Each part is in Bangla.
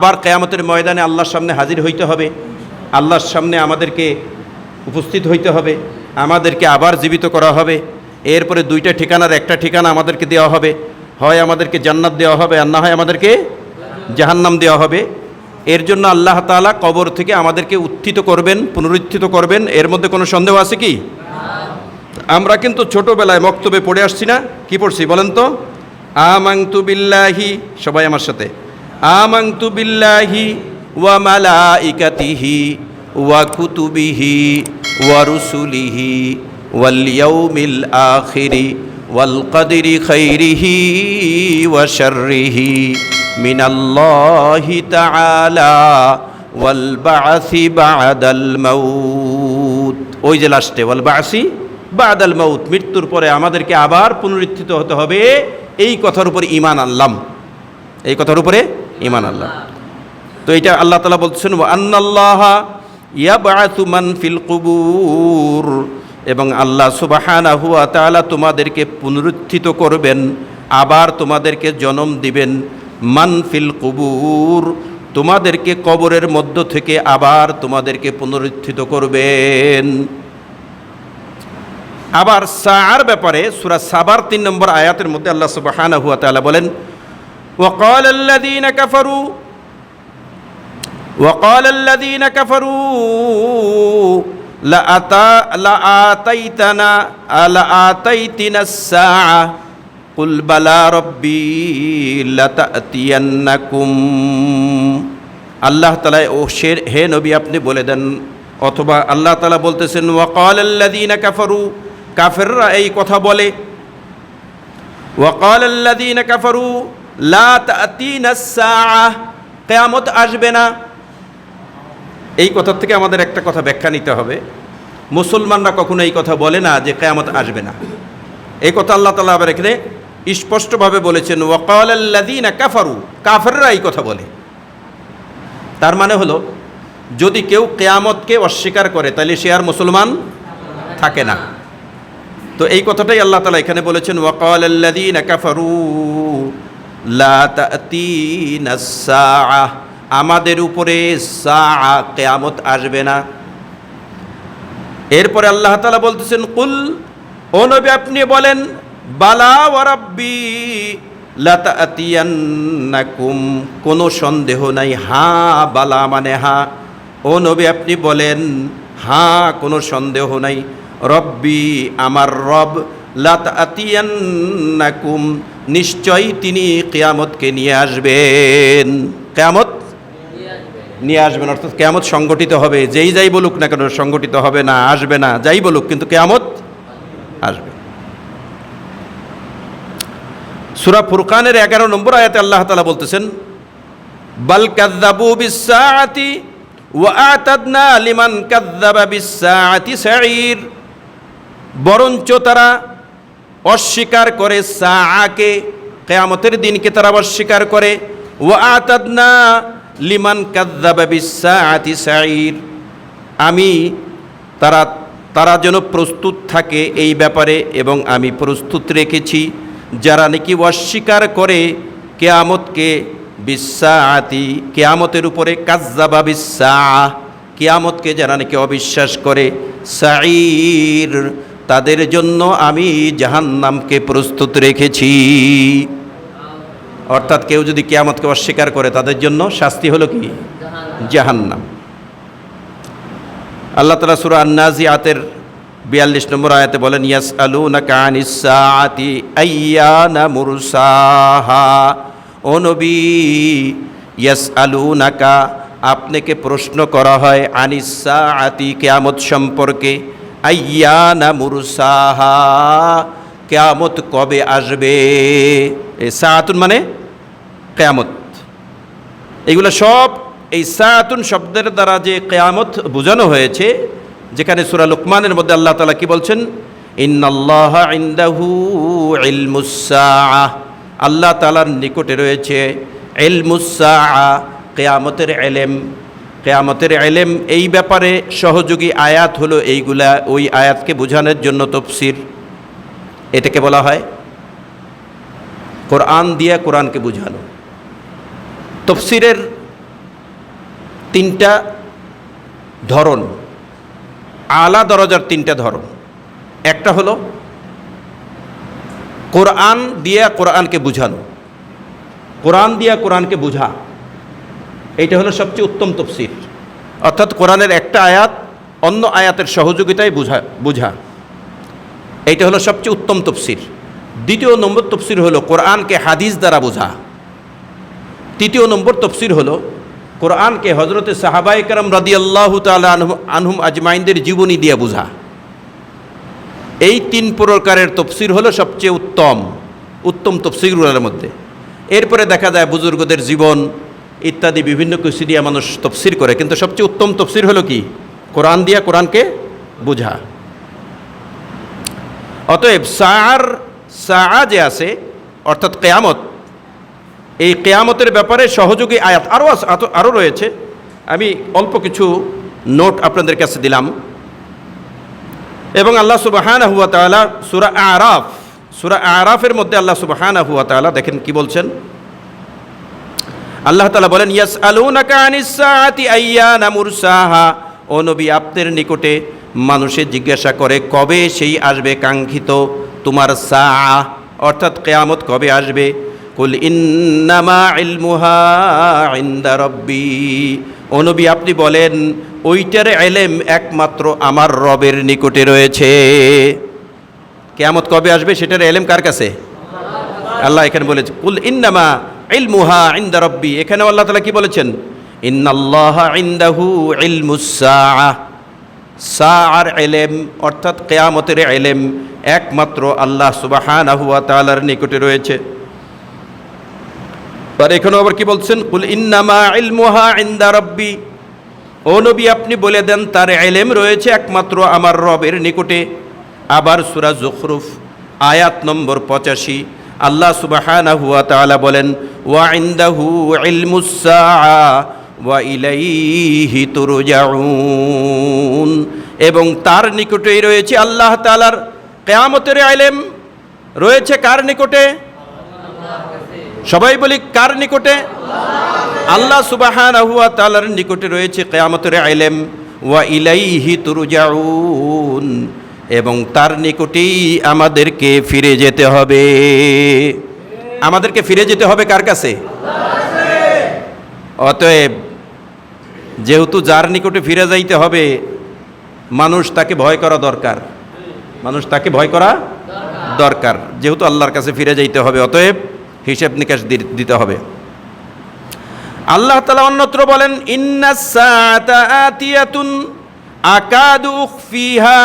আবার কেয়ামতের ময়দানে আল্লাহর সামনে হাজির হইতে হবে। আল্লাহর সামনে আমাদেরকে উপস্থিত হইতে হবে। আমাদেরকে আবার জীবিত করা হবে। এরপরে দুইটা ঠিকানার একটা ঠিকানা আমাদেরকে দেওয়া হবে। হয় আমাদেরকে জান্নাত দেওয়া হবে আর না হয় আমাদেরকে জাহান্নাম দেওয়া হবে। এর জন্য আল্লাহ তাআলা কবর থেকে আমাদেরকে উত্থিত করবেন, পুনরুত্থিত করবেন। এর মধ্যে কোনো সন্দেহ আছে কি? আমরা কিন্তু ছোটোবেলায় মক্তবে পড়ে আসছি না। কি পড়ছি বলেন তো? বিল্লাহি, সবাই আমার সাথে। আমাংতু বিল্লাহি ওয়া মালাইকাতিহি ওয়া কুতুবিহি ওয়া রুসুলিহি ওয়াল ইয়াউমিল আখিরি ওয়াল কদরি খাইরিহি ওয়া শাররিহি মিনাল্লাহি তাআলা ওয়াল বা'সি বা'দাল মাউত। ওই যে লাস্টে, ওয়াল বা'সি বাদাল মৌত মৃত্যুর পরে আমাদেরকে আবার পুনরুত্থিত হতে হবে। এই কথার উপরে ইমান আনলাম। এই কথার উপরে ইমান আল্লাহ তো এটা আল্লাহ তালা বলছেন আন্নাল্লাহ ইয়াবাতু মান ফিল কুবুর। এবং আল্লাহ সুবাহানা হুয়া তাআলা তোমাদেরকে পুনরুত্থিত করবেন, আবার তোমাদেরকে জন্ম দিবেন মান ফিল কুবুর। তোমাদেরকে কবরের মধ্য থেকে আবার তোমাদেরকে পুনরুত্থিত করবেন। আবার সার ব্যাপারে সুরা সাবার তিন নম্বর আয়াতের মধ্যে আল্লাহ সুবহানাহু ওয়া তাআলা বলেন وقال الذين كفروا وقال الذين كفروا لأتا لآتيتنا لآتيتنا الساعة قل بلى ربي لتأتينكم আল্লাহ তালা ও শের হে নবী আপনি বলে দেন অথবা আল্লাহ তালা বলতেছেন ওয়াকাল আল্লাদিনা কাফারু কাফেররা এই কথা বলে ওয়াকাল আল্লাদিনা কাফারু লা তাতিনা সাআহ কিয়ামত আসবে না। এই কথার থেকে আমাদের একটা কথা ব্যাখ্যা নিতে হবে। মুসলমানরা কখনো এই কথা বলে না যে কেয়ামত আসবে না। এই কথা আল্লাহ তালা আবার এখানে স্পষ্টভাবে বলেছেন ওয়াকাল আল্লাদিনা কাফারু কাফেররা এই কথা বলে। তার মানে হলো, যদি কেউ কেয়ামতকে অস্বীকার করে, তাহলে সে আর মুসলমান থাকে না। তো এই কথাটাই আল্লাহ তালা এখানে বলেছেন ওয়াকাল আল্লাদিন কাফারু। আমাদের উপরে কেয়ামত আসবে না। এরপরে আল্লাহ তালা বলতেছেন, কুল, ও নবী, আপনি বলেন, বালা ওয়ারাব্বি লাতাতিয়ান্নাকুম কোনো সন্দেহ নাই। হা, বালা মানে হা। ও নবী, আপনি বলেন, হা, কোনো সন্দেহ নাই। রব্বি, আমার রব লাতাতিয়ান্নাকুম নিশ্চয়ই তিনি কেয়ামতকে নিয়ে আসবেন। কেয়ামত? নিয়ে আসবেন, অর্থাৎ কেয়ামত সংগঠিত হবে। যেই যাই বলুক না কেন, সংগঠিত হবে না, আসবে না, যাই বলুক, কিন্তু কেয়ামত আসবে। সুরা ফুরকানের এগারো নম্বর আয়াতে আল্লাহ তালা বলতেছেন, বাল কাদ্দাবু বিসাআতি ওয়া কাদ্দাবা বিসাআতি সাঈর। বরঞ্চ তারা অস্বীকার করে সাআকে, কেয়ামতের দিনকে তারা অস্বীকার করে। ওয়া আতাদনা লিমান সাঈর আমি, তারা তারা যেন প্রস্তুত থাকে এই ব্যাপারে এবং আমি প্রস্তুত রেখেছি, যারা নাকি অস্বীকার করে কেয়ামতকে বিশ্বাতি কেয়ামতের উপরে কাজ্জাবা বিশ্বাহ কেয়ামতকে যারা নাকি অবিশ্বাস করে সাঈর তাদের জন্য আমি জাহান্নামকে প্রস্তুত রেখেছি। অর্থাৎ কেউ যদি কেয়ামতকে অস্বীকার করে, তাদের জন্য শাস্তি হলো কি? জাহান্নাম। আল্লাহ তালা সুরা আন্নাজি আতের বিয়াল্লিশ নম্বর আয়াতে বলেন ইয়াস আলু না কানিসাতি আইয়ানা মুরসাহা। ও নবী ইয়াস আলু নাকা আপনাকে প্রশ্ন করা হয় আনিসা আতি কেয়ামত সম্পর্কে। আইয়ানা মুরসাহা, কেয়ামত কবে আসবে? এ সাআতুন মানে কেয়ামত। এগুলো সব এই সাহাতুন শব্দের দ্বারা যে কেয়ামত বোঝানো হয়েছে, যেখানে সুরা লুকমানের মধ্যে আল্লাহ তালা কি বলছেন? ইন্নাল্লাহ ইন্দাহু ইলমুসাআহ আল্লাহ তালার নিকটে রয়েছে ইলমুসাআ কেয়ামতের এলেম। কেয়ামতের এলেম এই ব্যাপারে সহযোগী আয়াত হলো এইগুলা, ওই আয়াতকে বোঝানোর জন্য তফসির। এটাকে বলা হয় কোরআন দিয়ে কোরআনকে বোঝানো। তফসিরের তিনটা ধরন, আলা দরজার তিনটা ধরন। একটা হলো কোরআন দিয়া কোরআনকে বুঝানো। কোরআন দিয়া কোরআনকে বুঝা। এইটা হলো সবচেয়ে উত্তম তফসির। অর্থাৎ কোরআনের একটা আয়াত অন্য আয়াতের সহযোগিতায় বুঝা বুঝা। এইটা হলো সবচেয়ে উত্তম তফসির। দ্বিতীয় নম্বর তফসির হলো কোরআনকে হাদিস দ্বারা বোঝা। তৃতীয় নম্বর তফসির হলো কোরআনকে হজরতে সাহাবাই করম রদি আল্লাহ আনহুম আজমাইনদের জীবনী দিয়ে বোঝা। এই তিন প্রকারের তফসির হলো সবচেয়ে উত্তম উত্তম তফসিরগুলোর মধ্যে। এরপরে দেখা যায় বুজুর্গদের জীবন ইত্যাদি বিভিন্ন কিছু দিয়ে মানুষ তফসির করে। কিন্তু সবচেয়ে উত্তম তফসির হলো কি? কোরআন দিয়া কোরআনকে বোঝা। অতএব সার সা যে আছে, অর্থাৎ কেয়ামত, এই কেয়ামতের ব্যাপারে সহযোগী আয়াত আরও আরও রয়েছে। আমি অল্প কিছু নোট আপনাদের কাছে দিলাম। এবং আল্লাহ সুবাহান হুয়া তালা সুরা আরাফ, সুরা আরাফের মধ্যে আল্লাহ সুবাহান হুয়া তালা দেখেন কি বলছেন? আল্লাহ তালা বলেন ইয়াস আলুনাকা ও নবী, আপনার নিকটে মানুষের জিজ্ঞাসা করে, কবে সেই আসবে কাঙ্ক্ষিত তোমার সা অর্থাৎ কেয়ামত কবে আসবে? কুল ইন্নামা ইলমুহা ইন্দা রব্বি। ও আপনি বলেন, ওইটার এলেম একমাত্র আমার রবের নিকটে রয়েছে। কেয়ামত কবে আসবে? সেটার এলেম কার কাছে? আল্লাহ এখানে বলেছে, কুল ইন্নামা ইলমুহা ইন্দা রব্বি। এখানে আল্লাহ তালা কি বলেছেন? ইন্নাল্লাহ ইন্দাহু ইলমুসা সার এলেম অর্থাৎ কেয়ামতের এলেম একমাত্র আল্লাহ সুবাহান আহুয়া তালার নিকটে রয়েছে। আর এখানে আবার কি বলছেন? কুল ইন্নামা ইলমুহা ইন্দা রব্বি। ও নবী, আপনি বলে দেন তার এলেম রয়েছে একমাত্র আমার রবের নিকটে। আবার সুরা জখরুফ, আয়াত নম্বর পঁচাশি। আল্লাহ তাআলা বলেন, ওয়া ওয়া ইলাইহি এবং তার নিকটেই রয়েছে আল্লাহ তাআলার কেয়ামতের এলেম রয়েছে কার নিকটে? সবাই বলি, কার নিকটে? আল্লাহ সুবাহান আহুয়া তালার নিকটে রয়েছে কেয়ামতের আইলেম ওয়া ইলাইহি তুরজাউন। এবং তার নিকটেই আমাদেরকে ফিরে যেতে হবে। আমাদেরকে ফিরে যেতে হবে কার কাছে? অতএব যেহেতু যার নিকটে ফিরে যাইতে হবে, মানুষ তাকে ভয় করা দরকার। মানুষ তাকে ভয় করা দরকার। যেহেতু আল্লাহর কাছে ফিরে যাইতে হবে, অতএব হিসেব নিকাশ দিতে হবে। আল্লাহ তালা অন্যত্র বলেন ইন্নাসাতুন আকাদু ফিহা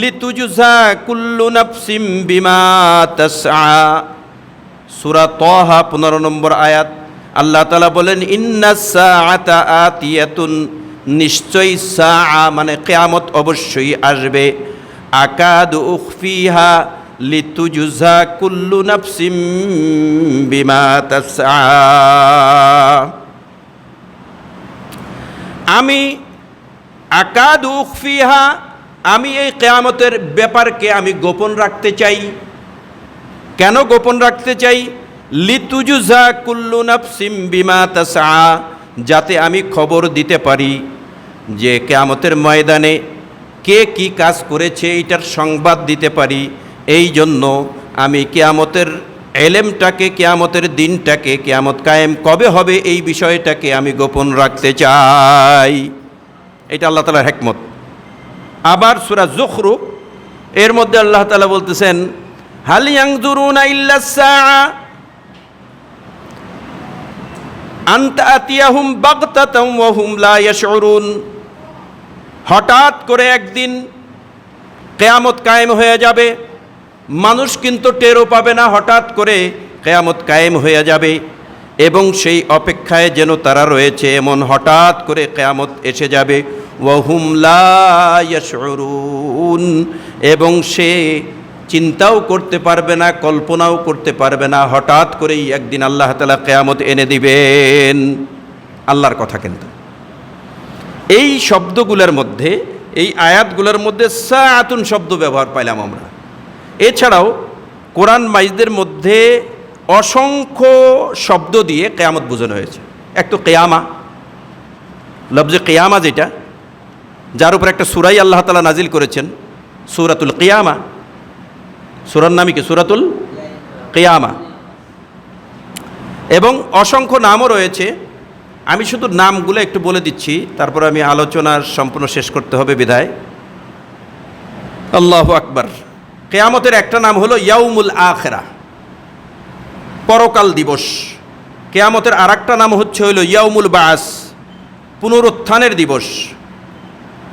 লিতুজুজা কুল্লু নাফসিম বিমা তাসআ। সূরা তহা পনেরো নম্বর আয়াত। আল্লাহ তালা বলেন ইন্নাসাআতা আতিয়াতুন। নিশ্চয়ই সা মানে কেয়ামত অবশ্যই আসবে। আকাদু উখফিহা লিতুজুজা কুল্লু নাফসিম বিমা তাসআ। আমি আকাদ উখফিহা আমি এই কেয়ামতের ব্যাপারকে আমি গোপন রাখতে চাই। কেন গোপন রাখতে চাই? লিতুজুজা কুল্লু নাফসিম বিমা তাসা যাতে আমি খবর দিতে পারি যে কেয়ামতের ময়দানে কে কি কাজ করেছে, এটার সংবাদ দিতে পারি। এই জন্য আমি কেয়ামতের এলেমটাকে, কেয়ামতের দিনটাকে, কেয়ামত কায়েম কবে হবে এই বিষয়টাকে আমি গোপন রাখতে চাই। এটা আল্লাহ তালার হেকমত। আবার সুরা জখরু এর মধ্যে আল্লাহ তালা বলতেছেন হঠাৎ করে একদিন কেয়ামত কায়েম হয়ে যাবে, মানুষ কিন্তু টেরও পাবে না, হঠাৎ করে কেয়ামত কায়েম হয়ে যাবে এবং সেই অপেক্ষায় যেন তারা রয়েছে, এমন হঠাৎ করে কেয়ামত এসে যাবে। ওহুমলাইয়াসরুন এবং সে চিন্তাও করতে পারবে না, কল্পনাও করতে পারবে না, হঠাৎ করেই একদিন আল্লাহ তালা কেয়ামত এনে দিবেন। আল্লাহর কথা কিন্তু। এই শব্দগুলোর মধ্যে, এই আয়াতগুলোর মধ্যে সা আতুন শব্দ ব্যবহার পাইলাম আমরা। এছাড়াও কোরআন মাইজদের মধ্যে অসংখ্য শব্দ দিয়ে কেয়ামত বোঝানো হয়েছে। এক তো কেয়ামা লফজে কেয়ামা যেটা যার উপর একটা সুরাই আল্লাহ তালা নাজিল করেছেন, সুরাতুল কিয়ামা। সুরার নামই কি? সুরাতুল কিয়ামা। এবং অসংখ্য নামও রয়েছে। আমি শুধু নামগুলো একটু বলে দিচ্ছি, তারপর আমি আলোচনার সম্পূর্ণ শেষ করতে হবে বিধায় আল্লাহ আকবার। কেয়ামতের একটা নাম হলো ইয়াউমুল আখেরা, পরকাল দিবস। কেয়ামতের আর নাম হচ্ছে হলো ইয়াউমুল বাস পুনরুত্থানের দিবস।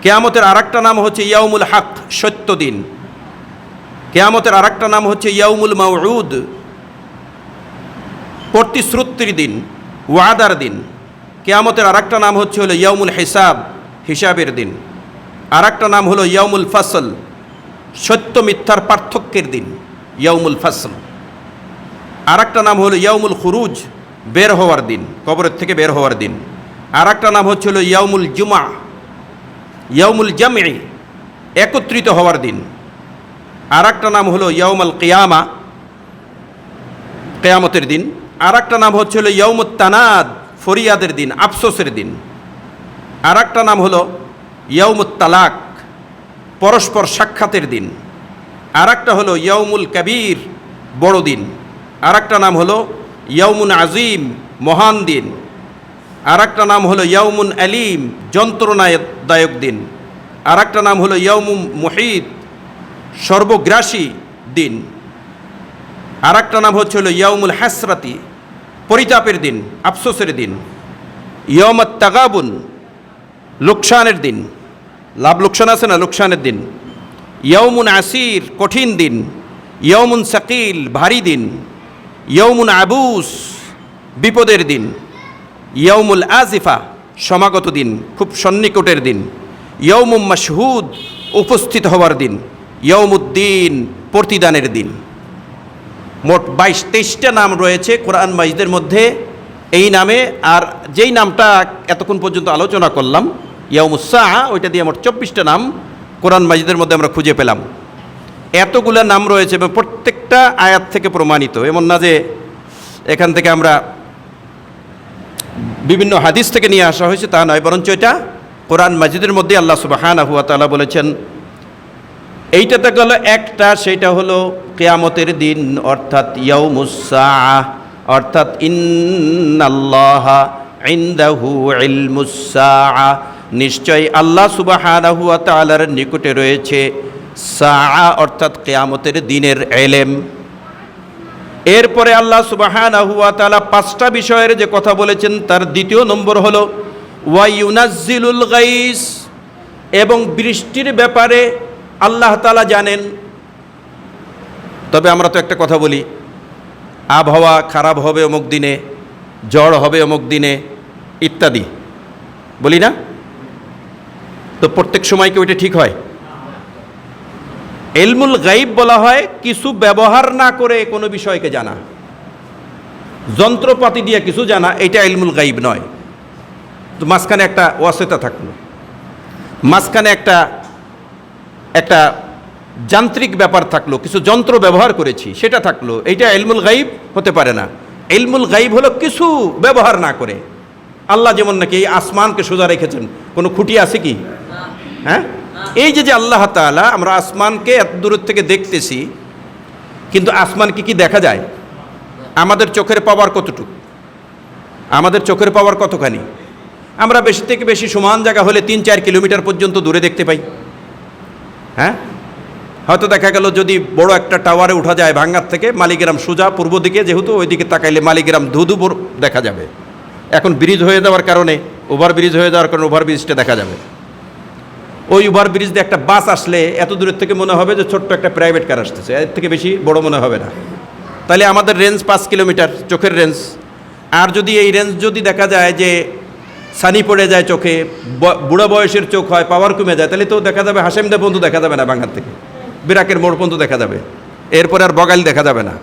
কেয়ামতের আর একটা নাম হচ্ছে ইয়াউমুল হক, সত্য দিন। কেয়ামতের আর একটা নাম হচ্ছে ইয়াউমুল মাউদ প্রতিশ্রুতির দিন, ওয়াদার দিন। কেয়ামতের আর একটা নাম হচ্ছে হলো ইয়াউমুল হিসাব, হিসাবের দিন। আর একটা নাম হলো ইয়াউমুল ফসল, সত্য মিথ্যার পার্থক্যের দিন, ইয়াউমুল ফসল। আর একটা নাম হলো ইয়াউমুল খুরুজ, বের হওয়ার দিন, কবরের থেকে বের হওয়ার দিন। আর একটা নাম হচ্ছে হলো ইয়াউমুল জুমা ইয়াউমুল জামে একত্রিত হওয়ার দিন। আর একটা নাম হলো ইয়াউমাল কিয়ামা, কেয়ামতের দিন। আর একটা নাম হচ্ছে হলো ইয়ৌমুত তানাদ, ফরিয়াদের দিন, আফসোসের দিন। আর একটা নাম হলো ইয়ৌমুত তালাক, পরস্পর সাক্ষাতের দিন। আর একটা হলো ইয়ৌমুল কবির, বড় দিন। আর একটা নাম হলো ইয়ৌমুন আজিম, মহান দিন। আর একটা নাম হলো ইয়ৌমুন আলিম, যন্ত্রণাদায়ক দিন। আর একটা নাম হলো ইয়ৌমু মহিদ সর্বগ্রাসী দিন। আর একটা নাম হচ্ছে হলো ইয়াউমুল হাসরাতি, পরিতাপের দিন, আফসোসের দিন। ইয়মত তাগাবুন, লোকসানের দিন। লাভ লোকসান আছে না লোকসানের দিন? ইয়ৌমুন আসির, কঠিন দিন। ইয়ৌমুন সাকিল, ভারী দিন। ইয়ৌমুন আবুস, বিপদের দিন। ইয়ৌমুল আজিফা সমাগত দিন, খুব সন্নিকটের দিন। ইয়ৌমুম মাসহুদ উপস্থিত হওয়ার দিন। ইয়ৌমুদ্দিন প্রতিদানের দিন। মোট বাইশ, তেইশটা নাম রয়েছে কোরআন মাইজদের মধ্যে। এই নামে, আর যেই নামটা এতক্ষণ পর্যন্ত আলোচনা করলাম ইয়ামুসা ওইটা দিয়ে মোট চব্বিশটা নাম কোরআন মাজিদের মধ্যে আমরা খুঁজে পেলাম। এতগুলা নাম রয়েছে এবং প্রত্যেকটা আয়াত থেকে প্রমাণিত। এমন না যে এখান থেকে আমরা বিভিন্ন হাদিস থেকে নিয়ে আসা হয়েছে, তা নয়, বরঞ্চ এটা কোরআন মাজিদের মধ্যে আল্লাহ সুবাহান আহুয়া তালা বলেছেন। এইটাতে গেল একটা সেটা হলো কেয়ামতের দিন, অর্থাৎ ইয়ৌমুসা অর্থাৎ ইন্নাল্লাহ নিশ্চয় আল্লাহ সুবাহানাহু তালার নিকটে রয়েছে সা অর্থাৎ কেয়ামতের দিনের এলেম। এরপরে আল্লাহ সুবাহানাহু তালা পাঁচটা বিষয়ের যে কথা বলেছেন, তার দ্বিতীয় নম্বর হলো ওয়াইউনাজিলুল গাইস এবং বৃষ্টির ব্যাপারে আল্লাহ তালা জানেন। তবে আমরা তো একটা কথা বলি, আবহাওয়া খারাপ হবে অমুক দিনে ঝড় হবে অমুক দিনে, ইত্যাদি। বলি না? তো প্রত্যেক সময় কি ওইটা ঠিক হয়? এলমুল গাইব বলা হয়, কিছু ব্যবহার না করে কোনো বিষয়কে জানা। যন্ত্রপাতি দিয়ে কিছু জানা, এটা এলমুল গাইব নয়। তো মাঝখানে একটা ওয়াসেতা থাকল। মাঝখানে একটা একটা যান্ত্রিক ব্যাপার থাকল, কিছু যন্ত্র ব্যবহার করেছি, সেটা থাকল। এইটা এলমুল গাইব হতে পারে না। এলমুল গাইব হলো কিছু ব্যবহার না করে। আল্লাহ যেমন নাকি এই আসমানকে সোজা রেখেছেন। কোনো খুঁটি আছে কি? হ্যাঁ? এই যে যে আল্লাহ তাআলা আমরা আসমানকে এত দূরের থেকে দেখতেছি, কিন্তু আসমানকে কি দেখা যায়? আমাদের চোখের পাওয়ার কতটুকু? আমাদের চোখের পাওয়ার কতখানি? আমরা বেশি থেকে বেশি সমান জায়গা হলে তিন চার কিলোমিটার পর্যন্ত দূরে দেখতে পাই। হ্যাঁ? হয়তো দেখা গেল যদি বড় একটা টাওয়ারে উঠা যায় ভাঙ্গার থেকে, মালিগ্রাম সোজা পূর্ব দিকে, যেহেতু ওইদিকে তাকাইলে মালিগ্রাম ধুধু দেখা যাবে। এখন ব্রিজ হয়ে যাওয়ার কারণে ওভার ব্রিজ হয়ে যাওয়ার কারণে ওভার ব্রিজটা দেখা যাবে। ওই ওভার ব্রিজ দিয়ে একটা বাস আসলে এত দূরের থেকে মনে হবে যে ছোট্ট একটা প্রাইভেট কার আসতেছে। এর থেকে বেশি বড় মনে হবে না। তাহলে আমাদের রেঞ্জ পাঁচ কিলোমিটার চোখের রেঞ্জ আর যদি এই রেঞ্জ যদি দেখা যায় যে সানি পড়ে যায় চোখে বুড়ো বয়সের চোখ হয় পাওয়ার কমে যায়, তাহলে তো দেখা যাবে হাসেমদা বন্ধু দেখা যাবে না বাংলার থেকে। বিরাকের মোড় পর্যন্ত দেখা যাবে। এরপরে আর বগাইল দেখা যাবে না।